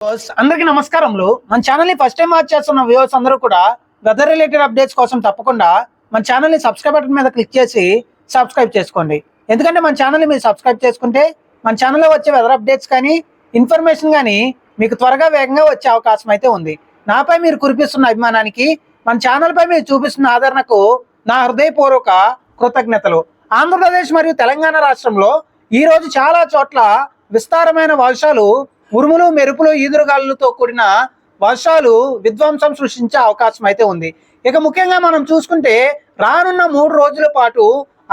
అందరికీ నమస్కారములు. మన ఛానల్ని ఫస్ట్ టైం వాచ్ చేస్తున్న వ్యూవర్స్ అందరూ కూడా వెదర్ రిలేటెడ్ అప్డేట్స్ కోసం తప్పకుండా మన ఛానల్ని సబ్స్క్రైబ్ బటన్ మీద క్లిక్ చేసి సబ్స్క్రైబ్ చేసుకోండి. ఎందుకంటే మన ఛానల్ మీరు సబ్స్క్రైబ్ చేసుకుంటే మన ఛానల్లో వచ్చే వెదర్ అప్డేట్స్ కానీ ఇన్ఫర్మేషన్ కానీ మీకు త్వరగా వేగంగా వచ్చే అవకాశం అయితే ఉంది. నాపై మీరు కురిపిస్తున్న అభిమానానికి మన ఛానల్ పై మీరు చూపిస్తున్న ఆదరణకు నా హృదయపూర్వక కృతజ్ఞతలు. ఆంధ్రప్రదేశ్ మరియు తెలంగాణ రాష్ట్రంలో ఈ రోజు చాలా చోట్ల విస్తారమైన వర్షాలు ఉరుములు మెరుపులు ఈదురుగాలులతో కూడిన వర్షాలు విధ్వంసం సృష్టించే అవకాశం అయితే ఉంది. ఇక ముఖ్యంగా మనం చూసుకుంటే రానున్న మూడు రోజుల పాటు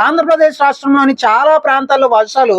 ఆంధ్రప్రదేశ్ రాష్ట్రంలోని చాలా ప్రాంతాల్లో వర్షాలు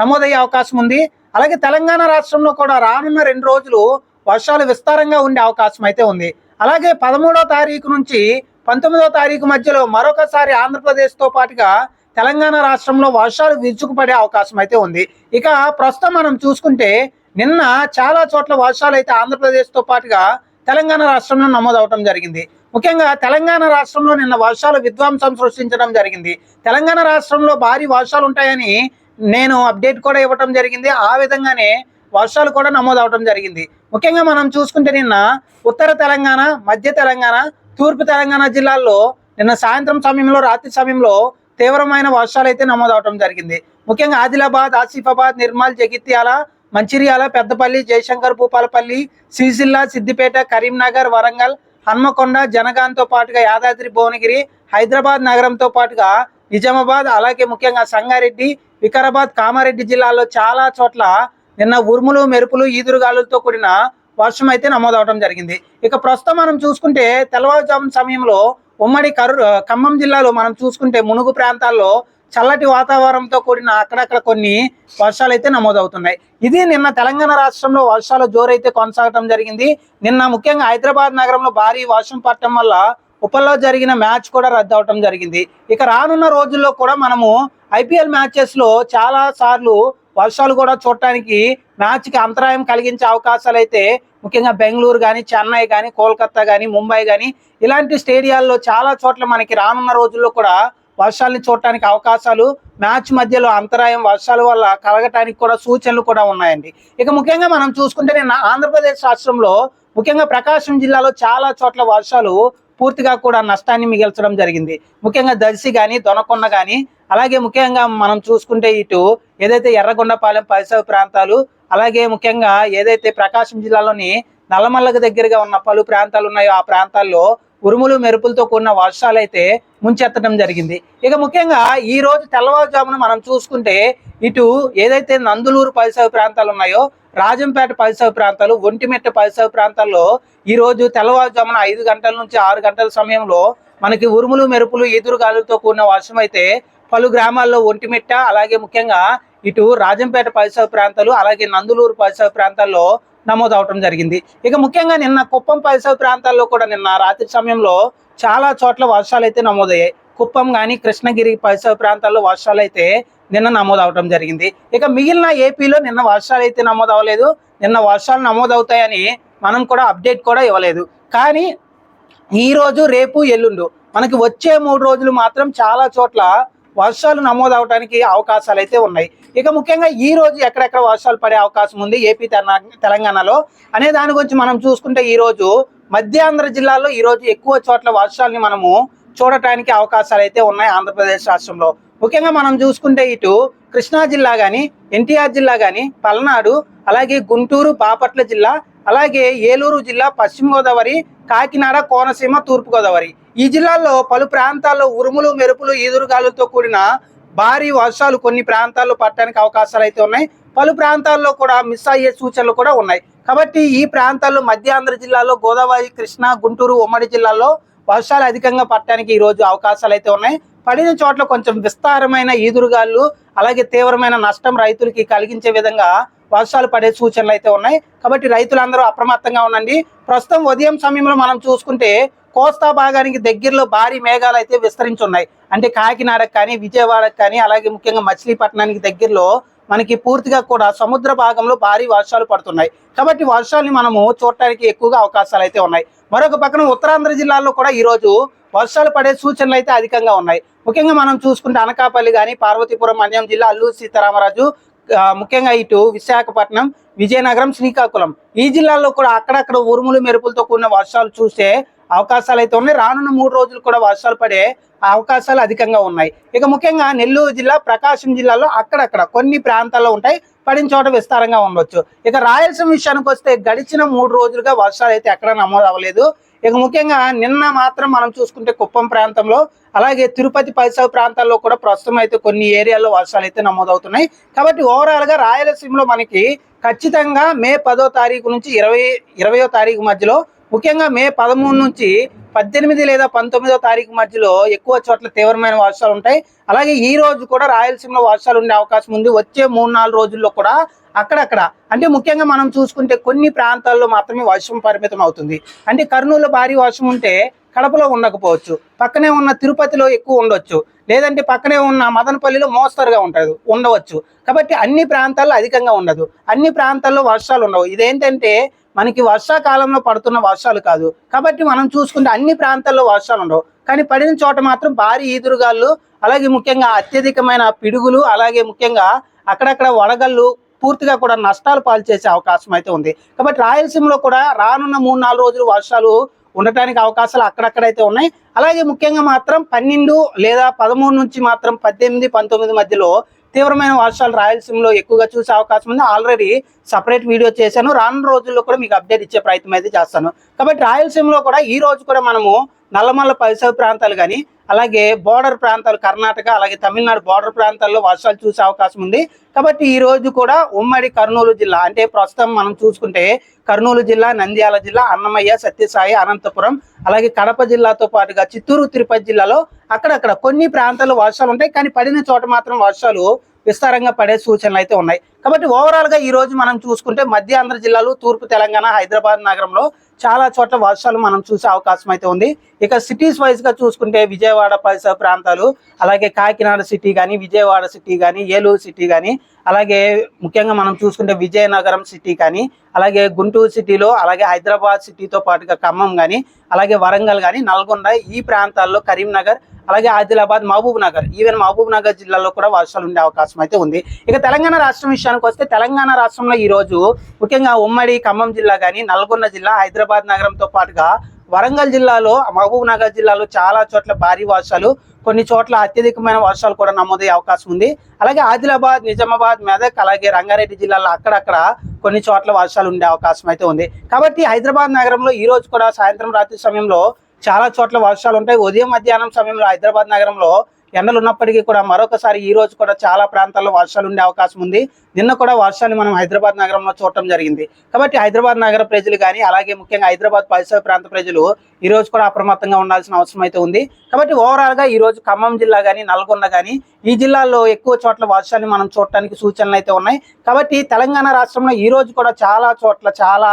నమోదయ్యే అవకాశం ఉంది. అలాగే తెలంగాణ రాష్ట్రంలో కూడా రానున్న రెండు రోజులు వర్షాలు విస్తారంగా ఉండే అవకాశం అయితే ఉంది. అలాగే పదమూడో తారీఖు నుంచి పంతొమ్మిదో తారీఖు మధ్యలో మరొకసారి ఆంధ్రప్రదేశ్తో పాటుగా తెలంగాణ రాష్ట్రంలో వర్షాలు విరుచుకుపడే అవకాశం అయితే ఉంది. ఇక ప్రస్తుతం మనం చూసుకుంటే నిన్న చాలా చోట్ల వర్షాలు అయితే ఆంధ్రప్రదేశ్తో పాటుగా తెలంగాణ రాష్ట్రంలో నమోదవటం జరిగింది. ముఖ్యంగా తెలంగాణ రాష్ట్రంలో నిన్న వర్షాలు విధ్వంసం సృష్టించడం జరిగింది. తెలంగాణ రాష్ట్రంలో భారీ వర్షాలు ఉంటాయని నేను అప్డేట్ కూడా ఇవ్వటం జరిగింది. ఆ విధంగానే వర్షాలు కూడా నమోదవటం జరిగింది. ముఖ్యంగా మనం చూసుకుంటే నిన్న ఉత్తర తెలంగాణ మధ్య తెలంగాణ తూర్పు తెలంగాణ జిల్లాల్లో నిన్న సాయంత్రం సమయంలో రాత్రి సమయంలో తీవ్రమైన వర్షాలు అయితే నమోదవటం జరిగింది. ముఖ్యంగా ఆదిలాబాద్ ఆసిఫాబాద్ నిర్మల్ జగిత్యాల మంచిర్యాల పెద్దపల్లి జయశంకర్ భూపాలపల్లి సిరిసిల్ల సిద్దిపేట కరీంనగర్ వరంగల్ హన్మకొండ జనగాంతో పాటుగా యాదాద్రి భువనగిరి హైదరాబాద్ నగరంతో పాటుగా నిజామాబాద్ అలాగే ముఖ్యంగా సంగారెడ్డి వికారాబాద్ కామారెడ్డి జిల్లాల్లో చాలా చోట్ల నిన్న ఉరుములు మెరుపులు ఈదురుగాలులతో కూడిన వర్షం అయితే నమోదవడం జరిగింది. ఇక ప్రస్తుతం మనం చూసుకుంటే తెల్లవారుజామున సమయంలో ఉమ్మడి కరు ఖమ్మం జిల్లాలో మనం చూసుకుంటే మునుగు ప్రాంతాల్లో చల్లటి వాతావరణంతో కూడిన అక్కడక్కడ కొన్ని వర్షాలు అయితే నమోదవుతున్నాయి. ఇది నిన్న తెలంగాణ రాష్ట్రంలో వర్షాల జోరైతే కొనసాగడం జరిగింది. నిన్న ముఖ్యంగా హైదరాబాద్ నగరంలో భారీ వర్షం పడటం వల్ల ఉపల్లో జరిగిన మ్యాచ్ కూడా రద్దు అవటం జరిగింది. ఇక రానున్న రోజుల్లో కూడా మనము ఐపీఎల్ మ్యాచెస్లో చాలా సార్లు వర్షాలు కూడా చూడటానికి మ్యాచ్కి అంతరాయం కలిగించే అవకాశాలు అయితే ముఖ్యంగా బెంగళూరు కానీ చెన్నై కానీ కోల్కతా కానీ ముంబై కానీ ఇలాంటి స్టేడియాల్లో చాలా చోట్ల మనకి రానున్న రోజుల్లో కూడా వర్షాలను చూడటానికి అవకాశాలు మ్యాచ్ మధ్యలో అంతరాయం వర్షాల వల్ల కలగటానికి కూడా సూచనలు కూడా ఉన్నాయండి. ఇక ముఖ్యంగా మనం చూసుకుంటే నిన్న ఆంధ్రప్రదేశ్ రాష్ట్రంలో ముఖ్యంగా ప్రకాశం జిల్లాలో చాలా చోట్ల వర్షాలు పూర్తిగా కూడా నష్టాన్ని మిగిల్చడం జరిగింది. ముఖ్యంగా దర్శి కానీ దొనకొండ కానీ అలాగే ముఖ్యంగా మనం చూసుకుంటే ఇటు ఏదైతే ఎర్రగొండపాలెం పరిసర ప్రాంతాలు అలాగే ముఖ్యంగా ఏదైతే ప్రకాశం జిల్లాలోని నల్లమల్లకు దగ్గరగా ఉన్న పలు ప్రాంతాలు ఉన్నాయో ఆ ప్రాంతాల్లో ఉరుములు మెరుపులతో కూడిన వర్షాలు అయితే ముంచెత్తడం జరిగింది. ఇక ముఖ్యంగా ఈ రోజు తెల్లవారుజామున మనం చూసుకుంటే ఇటు ఏదైతే నందులూరు పరిసర ప్రాంతాలు ఉన్నాయో రాజంపేట పరిసర ప్రాంతాలు ఒంటిమెట్ట పరిసర ప్రాంతాల్లో ఈ రోజు తెల్లవారుజామున ఐదు గంటల నుంచి ఆరు గంటల సమయంలో మనకి ఉరుములు మెరుపులు ఎదురుగాలులతో కూడిన వర్షం అయితే పలు గ్రామాల్లో ఒంటిమిట్ట అలాగే ముఖ్యంగా ఇటు రాజంపేట పరిసర ప్రాంతాలు అలాగే నందులూరు పరిసర ప్రాంతాల్లో నమోదు అవడం జరిగింది. ఇక ముఖ్యంగా నిన్న కుప్పం పరిసర ప్రాంతాల్లో కూడా నిన్న రాత్రి సమయంలో చాలా చోట్ల వర్షాలు అయితే నమోదయ్యాయి. కుప్పం కానీ కృష్ణగిరి పరిసర ప్రాంతాల్లో వర్షాలు అయితే నిన్న నమోదు అవడం జరిగింది. ఇక మిగిలిన ఏపీలో నిన్న వర్షాలు అయితే నమోదు అవ్వలేదు నిన్న వర్షాలు నమోదవుతాయని మనం కూడా అప్డేట్ కూడా ఇవ్వలేదు. కానీ ఈ రోజు రేపు ఎల్లుండు మనకి వచ్చే మూడు రోజులు మాత్రం చాలా చోట్ల వర్షాలు నమోదు అవడానికి అవకాశాలు అయితే ఉన్నాయి. ఇక ముఖ్యంగా ఈ రోజు ఎక్కడెక్కడ వర్షాలు పడే అవకాశం ఉంది? ఏపీ తెలంగాణలో. అనే దాని గురించి మనం చూసుకుంటే ఈ రోజు మధ్యాంధ్ర జిల్లాలో ఈ రోజు ఎక్కువ చోట్ల వర్షాలని మనము చూడటానికి అవకాశాలు అయితే ఉన్నాయి ఆంధ్రప్రదేశ్ రాష్ట్రంలో. ముఖ్యంగా మనం చూసుకుంటే ఇటు కృష్ణా జిల్లా కానీ ఎన్టీఆర్ జిల్లా కానీ పల్నాడు అలాగే గుంటూరు బాపట్ల జిల్లా అలాగే ఏలూరు జిల్లా పశ్చిమ గోదావరి కాకినాడ కోనసీమ తూర్పు గోదావరి. ఈ జిల్లాల్లో పలు ప్రాంతాల్లో ఉరుములు మెరుపులు ఈదురుగాలులతో కూడిన భారీ వర్షాలు కొన్ని ప్రాంతాల్లో పడటానికి అవకాశాలు అయితే ఉన్నాయి. పలు ప్రాంతాల్లో కూడా మిస్ అయ్యే సూచనలు కూడా ఉన్నాయి. కాబట్టి ఈ ప్రాంతాల్లో మధ్యాంధ్ర జిల్లాలో గోదావరి కృష్ణా గుంటూరు ఉమ్మడి జిల్లాల్లో వర్షాలు అధికంగా పడటానికి ఈరోజు అవకాశాలు అయితే ఉన్నాయి. పడిన చోట్ల కొంచెం విస్తారమైన ఈదురుగాళ్ళు అలాగే తీవ్రమైన నష్టం రైతులకి కలిగించే విధంగా వర్షాలు పడే సూచనలు అయితే ఉన్నాయి. కాబట్టి రైతులందరూ అప్రమత్తంగా ఉండండి. ప్రస్తుతం ఉదయం సమయంలో మనం చూసుకుంటే కోస్తా భాగానికి దగ్గరలో భారీ మేఘాలు అయితే విస్తరించి ఉన్నాయి అంటే కాకినాడకు కానీ విజయవాడకు కానీ అలాగే ముఖ్యంగా మచిలీపట్నానికి దగ్గరలో మనకి పూర్తిగా కూడా సముద్ర భాగంలో భారీ వర్షాలు పడుతున్నాయి. కాబట్టి వర్షాలని మనము చూడటానికి ఎక్కువగా అవకాశాలు అయితే ఉన్నాయి. మరొక పక్కన ఉత్తరాంధ్ర జిల్లాల్లో కూడా ఈరోజు వర్షాలు పడే సూచనలు అయితే అధికంగా ఉన్నాయి. ముఖ్యంగా మనం చూసుకుంటే అనకాపల్లి కానీ పార్వతీపురం అన్యం జిల్లా అల్లూరు సీతారామరాజు ముఖ్యంగా ఇటు విశాఖపట్నం విజయనగరం శ్రీకాకుళం. ఈ జిల్లాల్లో కూడా అక్కడక్కడ ఉరుములు మెరుపులతో కూడిన వర్షాలు చూసే అవకాశాలు అయితే ఉన్నాయి. రానున్న మూడు రోజులు కూడా వర్షాలు పడే అవకాశాలు అధికంగా ఉన్నాయి. ఇక ముఖ్యంగా నెల్లూరు జిల్లా ప్రకాశం జిల్లాలో అక్కడక్కడ కొన్ని ప్రాంతాల్లో ఉంటాయి. పడిన చోట విస్తారంగా ఉండొచ్చు. ఇక రాయలసీమ విషయానికి వస్తే గడిచిన మూడు రోజులుగా వర్షాలు అయితే ఎక్కడ నమోదు అవ్వలేదు. ఇక ముఖ్యంగా నిన్న మాత్రం మనం చూసుకుంటే కుప్పం ప్రాంతంలో అలాగే తిరుపతి పరిసర ప్రాంతాల్లో కూడా ప్రస్తుతం అయితే కొన్ని ఏరియాల్లో వర్షాలు అయితే నమోదవుతున్నాయి. కాబట్టి ఓవరాల్గా రాయలసీమలో మనకి ఖచ్చితంగా మే పదో తారీఖు నుంచి ఇరవై ఇరవయో తారీఖు మధ్యలో ముఖ్యంగా మే పదమూడు నుంచి పద్దెనిమిది లేదా పంతొమ్మిదో తారీఖు మధ్యలో ఎక్కువ చోట్ల తీవ్రమైన వర్షాలు ఉంటాయి. అలాగే ఈ రోజు కూడా రాయలసీమలో వర్షాలు ఉండే అవకాశం ఉంది. వచ్చే మూడు నాలుగు రోజుల్లో కూడా అక్కడక్కడ అంటే ముఖ్యంగా మనం చూసుకుంటే కొన్ని ప్రాంతాల్లో మాత్రమే వర్షం పరిమితం అవుతుంది. అంటే కర్నూలులో భారీ వర్షం ఉంటే కడపలో ఉండకపోవచ్చు. పక్కనే ఉన్న తిరుపతిలో ఎక్కువ ఉండొచ్చు. లేదంటే పక్కనే ఉన్న మదనపల్లిలో మోస్తరుగా ఉంటుంది ఉండవచ్చు. కాబట్టి అన్ని ప్రాంతాల్లో అధికంగా ఉండదు. అన్ని ప్రాంతాల్లో వర్షాలు ఉండవు. ఇదేంటంటే మనకి వర్షాకాలంలో పడుతున్న వర్షాలు కాదు. కాబట్టి మనం చూసుకుంటే అన్ని ప్రాంతాల్లో వర్షాలు ఉండవు. కానీ పడిన చోట మాత్రం భారీ ఈదురుగాళ్ళు అలాగే ముఖ్యంగా అత్యధికమైన పిడుగులు అలాగే ముఖ్యంగా అక్కడక్కడ వడగళ్ళు పూర్తిగా కూడా నష్టాలు పాల్చేసే అవకాశం అయితే ఉంది. కాబట్టి రాయలసీమలో కూడా రానున్న మూడు నాలుగు రోజులు వర్షాలు ఉండటానికి అవకాశాలు అక్కడక్కడైతే ఉన్నాయి. అలాగే ముఖ్యంగా మాత్రం పన్నెండు లేదా పదమూడు నుంచి మాత్రం పద్దెనిమిది పంతొమ్మిది మధ్యలో తీవ్రమైన వర్షాలు రాయలసీమలో ఎక్కువగా చూసే అవకాశం ఉంది. ఆల్రెడీ సపరేట్ వీడియో చేశాను. రానున్న రోజుల్లో కూడా మీకు అప్డేట్ ఇచ్చే ప్రయత్నం అయితే చేస్తాను. కాబట్టి రాయలసీమలో కూడా ఈ రోజు కూడా మనము నల్లమల్ల పరిసర ప్రాంతాలు కానీ అలాగే బోర్డర్ ప్రాంతాలు కర్ణాటక అలాగే తమిళనాడు బోర్డర్ ప్రాంతాల్లో వర్షాలు చూసే అవకాశం ఉంది. కాబట్టి ఈ రోజు కూడా ఉమ్మడి కర్నూలు జిల్లా అంటే ప్రస్తుతం మనం చూసుకుంటే కర్నూలు జిల్లా నంద్యాల జిల్లా అన్నమయ్య సత్యసాయి అనంతపురం అలాగే కడప జిల్లాతో పాటుగా చిత్తూరు తిరుపతి జిల్లాలో అక్కడక్కడ కొన్ని ప్రాంతాల్లో వర్షాలు ఉంటాయి. కానీ పడిన చోట మాత్రం వర్షాలు విస్తారంగా పడే సూచనలు అయితే ఉన్నాయి. కాబట్టి ఓవరాల్గా ఈ రోజు మనం చూసుకుంటే మధ్య ఆంధ్ర జిల్లాలు తూర్పు తెలంగాణ హైదరాబాద్ నగరంలో చాలా చోట్ల వర్షాలు మనం చూసే అవకాశం అయితే ఉంది. ఇక సిటీస్ వైజ్గా చూసుకుంటే విజయవాడ పరిసర ప్రాంతాలు అలాగే కాకినాడ సిటీ కానీ విజయవాడ సిటీ కానీ ఏలూరు సిటీ కానీ అలాగే ముఖ్యంగా మనం చూసుకుంటే విజయనగరం సిటీ కానీ అలాగే గుంటూరు సిటీలో అలాగే హైదరాబాద్ సిటీతో పాటుగా ఖమ్మం కానీ అలాగే వరంగల్ కానీ నల్గొండ ఈ ప్రాంతాల్లో కరీంనగర్ అలాగే Adilabad Mahabubnagar even Mahabubnagar జిల్లాలో కూడా వర్షాలు ఉండే అవకాశం అయితే ఉంది. ఇక తెలంగాణ రాష్ట్రం విషయానికి వస్తే తెలంగాణ రాష్ట్రంలో ఈ రోజు ముఖ్యంగా ఉమ్మడి ఖమ్మం జిల్లా కానీ నల్గొండ జిల్లా హైదరాబాద్ నగరంతో పాటుగా వరంగల్ జిల్లాలో మహబూబ్ నగర్ జిల్లాలో చాలా చోట్ల భారీ వర్షాలు కొన్ని చోట్ల అత్యధికమైన వర్షాలు కూడా నమోదయ్యే అవకాశం ఉంది. అలాగే ఆదిలాబాద్ నిజామాబాద్ మెదక్ అలాగే రంగారెడ్డి జిల్లాలో అక్కడక్కడ కొన్ని చోట్ల వర్షాలు ఉండే అవకాశం అయితే ఉంది. కాబట్టి హైదరాబాద్ నగరంలో ఈ రోజు కూడా సాయంత్రం రాత్రి సమయంలో చాలా చోట్ల వర్షాలు ఉంటాయి. ఉదయం మధ్యాహ్నం సమయంలో హైదరాబాద్ నగరంలో ఎండలు ఉన్నప్పటికీ కూడా మరొకసారి ఈ రోజు కూడా చాలా ప్రాంతాల్లో వర్షాలు ఉండే అవకాశం ఉంది. నిన్న కూడా వర్షాలు మనం హైదరాబాద్ నగరంలో చూడటం జరిగింది. కాబట్టి హైదరాబాద్ నగర ప్రజలు కానీ అలాగే ముఖ్యంగా హైదరాబాద్ పరిసర ప్రాంత ప్రజలు ఈ రోజు కూడా అప్రమత్తంగా ఉండాల్సిన అవసరం అయితే ఉంది. కాబట్టి ఓవరాల్గా ఈ రోజు ఖమ్మం జిల్లా కానీ నల్గొండ కానీ ఈ జిల్లాల్లో ఎక్కువ చోట్ల వర్షాన్ని మనం చూడటానికి సూచనలు అయితే ఉన్నాయి. కాబట్టి తెలంగాణ రాష్ట్రంలో ఈ రోజు కూడా చాలా చోట్ల చాలా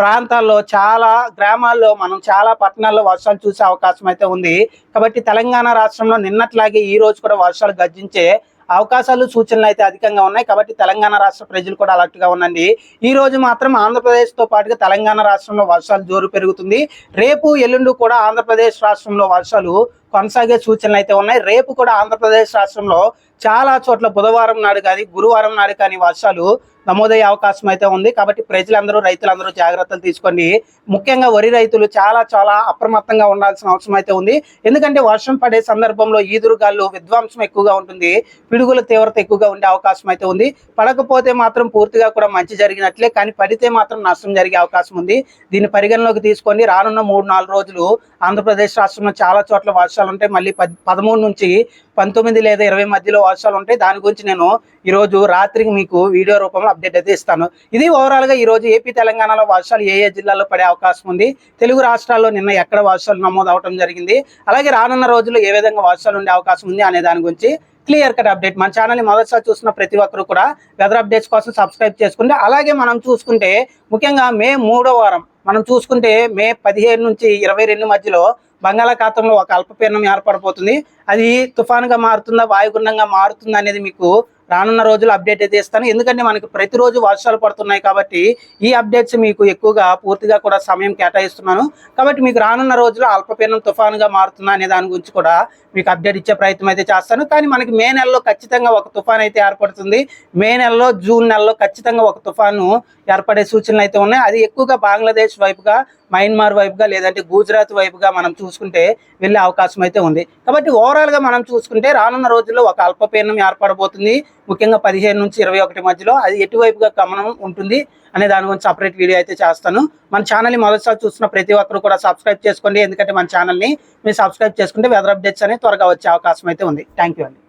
ప్రాంతాల్లో చాలా గ్రామాల్లో మనం చాలా పట్టణాల్లో వర్షాలు చూసే అవకాశం అయితే ఉంది. కాబట్టి తెలంగాణ రాష్ట్రంలో నిన్నట్లాగే ఈ రోజు కూడా వర్షాలు గర్జించే అవకాశాలు సూచనలు అయితే అధికంగా ఉన్నాయి. కాబట్టి తెలంగాణ రాష్ట్ర ప్రజలు కూడా అలర్ట్గా ఉండండి. ఈ రోజు మాత్రం ఆంధ్రప్రదేశ్తో పాటుగా తెలంగాణ రాష్ట్రంలో వర్షాలు జోరు పెరుగుతుంది. రేపు ఎల్లుండి కూడా ఆంధ్రప్రదేశ్ రాష్ట్రంలో వర్షాలు కొనసాగే సూచనలు అయితే ఉన్నాయి. రేపు కూడా ఆంధ్రప్రదేశ్ రాష్ట్రంలో చాలా చోట్ల బుధవారం నాడు కానీ గురువారం నాడు కానీ వర్షాలు నమోదయ్యే అవకాశం అయితే ఉంది. కాబట్టి ప్రజలందరూ రైతులందరూ జాగ్రత్తలు తీసుకోండి. ముఖ్యంగా వరి రైతులు చాలా చాలా అప్రమత్తంగా ఉండాల్సిన అవసరం అయితే ఉంది. ఎందుకంటే వర్షం పడే సందర్భంలో ఈదురుగాళ్ళు విధ్వంసం ఎక్కువగా ఉంటుంది. పిడుగుల తీవ్రత ఎక్కువగా ఉండే అవకాశం అయితే ఉంది. పడకపోతే మాత్రం పూర్తిగా కూడా మంచి జరిగినట్లే కానీ పడితే మాత్రం నష్టం జరిగే అవకాశం ఉంది. దీన్ని పరిగణలోకి తీసుకొని రానున్న మూడు నాలుగు రోజులు ఆంధ్రప్రదేశ్ రాష్ట్రంలో చాలా చోట్ల వర్షాలు ఉంటాయి. మళ్ళీ పద్ పదమూడు నుంచి పంతొమ్మిది లేదా ఇరవై మధ్యలో వర్షాలు ఉంటాయి. దాని గురించి నేను ఈరోజు రాత్రికి మీకు వీడియో రూపంలో అప్డేట్ అయితే ఇస్తాను. ఇది ఓవరాల్గా ఈరోజు ఏపీ తెలంగాణలో వర్షాలు ఏ ఏ జిల్లాలో పడే అవకాశం ఉంది? తెలుగు రాష్ట్రాల్లో నిన్న ఎక్కడ వర్షాలు నమోదు అవడం జరిగింది? అలాగే రానున్న రోజుల్లో ఏ విధంగా వర్షాలు ఉండే అవకాశం ఉంది అనే దాని గురించి క్లియర్ కట్ అప్డేట్. మన ఛానల్ మొదటిసారి చూసిన ప్రతి ఒక్కరు కూడా వెదర్ అప్డేట్స్ కోసం సబ్స్క్రైబ్ చేసుకుంటే అలాగే మనం చూసుకుంటే ముఖ్యంగా మే మూడో వారం మనం చూసుకుంటే మే పదిహేను నుంచి ఇరవై రెండు మధ్యలో బంగాళాఖాతంలో ఒక అల్పపీడనం ఏర్పడబోతుంది. అది తుఫానుగా మారుతుందా వాయుగుండంగా మారుతుందా అనేది మీకు రానున్న రోజులు అప్డేట్ అయితే ఇస్తాను. ఎందుకంటే మనకి ప్రతిరోజు వర్షాలు పడుతున్నాయి కాబట్టి ఈ అప్డేట్స్ మీకు ఎక్కువగా పూర్తిగా కూడా సమయం కేటాయిస్తున్నాను. కాబట్టి మీకు రానున్న రోజులు అల్పపీడనం తుఫానుగా మారుతుందా అనే దాని గురించి కూడా మీకు అప్డేట్ ఇచ్చే ప్రయత్నం అయితే చేస్తాను. కానీ మనకి మే నెలలో ఖచ్చితంగా ఒక తుఫాన్ అయితే ఏర్పడుతుంది. మే నెలలో జూన్ నెలలో ఖచ్చితంగా ఒక తుఫాను ఏర్పడే సూచనలు అయితే ఉన్నాయి. అది ఎక్కువగా బంగ్లాదేశ్ వైపుగా మయన్మార్ వైపుగా లేదంటే గుజరాత్ వైపుగా మనం చూసుకుంటే వెళ్ళే అవకాశం అయితే ఉంది. కాబట్టి ఓవరాల్గా మనం చూసుకుంటే రానున్న రోజుల్లో ఒక అల్పపీడనం ఏర్పడబోతుంది. ముఖ్యంగా పదిహేను నుంచి ఇరవై ఒకటి మధ్యలో అది ఎటువైపుగా గమనం ఉంటుంది అనే దాని గురించి సపరేట్ వీడియో అయితే చేస్తాను. మన ఛానల్ని మొదటిసారి చూస్తున్న ప్రతి ఒక్కరు కూడా సబ్స్క్రైబ్ చేసుకోండి. ఎందుకంటే మన ఛానల్ని మీరు సబ్స్క్రైబ్ చేసుకుంటే వెదర్ అప్డేట్స్ అనేవి త్వరగా వచ్చే అవకాశం అయితే ఉంది. థ్యాంక్ యూ అండి.